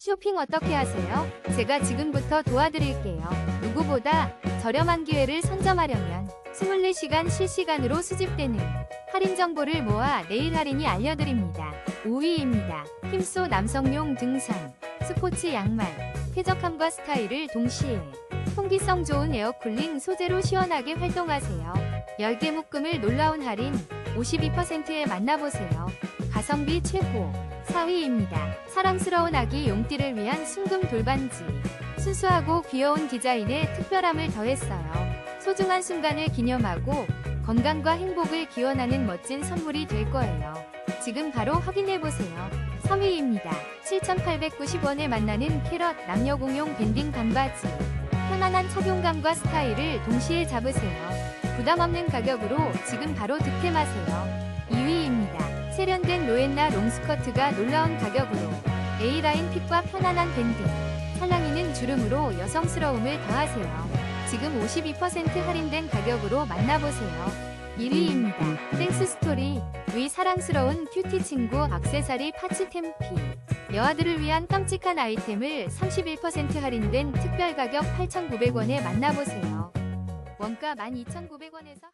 쇼핑 어떻게 하세요? 제가 지금부터 도와드릴게요. 누구보다 저렴한 기회를 선점하려면 24시간 실시간으로 수집되는 할인 정보를 모아 내일 할인이 알려드립니다. 5위입니다. 힘쏘 남성용 등산, 스포츠 양말, 쾌적함과 스타일을 동시에 통기성 좋은 에어쿨링 소재로 시원하게 활동하세요. 10개 묶음을 놀라운 할인 52%에 만나보세요. 가성비 최고 4위입니다. 사랑스러운 아기 용띠를 위한 순금 돌반지. 순수하고 귀여운 디자인에 특별함을 더했어요. 소중한 순간을 기념하고 건강과 행복을 기원하는 멋진 선물이 될 거예요. 지금 바로 확인해보세요. 3위입니다. 7,890원에 만나는 캐럿 남녀 공용 밴딩 반바지. 편안한 착용감과 스타일을 동시에 잡으세요. 부담 없는 가격으로 지금 바로 득템하세요. 2위입니다. 세련된 로엔나 롱스커트가 놀라운 가격으로 A라인 핏과 편안한 밴딩, 찰랑이는 주름으로 여성스러움을 더하세요. 지금 52% 할인된 가격으로 만나보세요. 1위입니다. 땡스 스토리 위 사랑스러운 큐티 친구 악세사리 파츠 템피 여아들을 위한 깜찍한 아이템을 31% 할인된 특별 가격 8,900원에 만나보세요. 원가 12,900원에서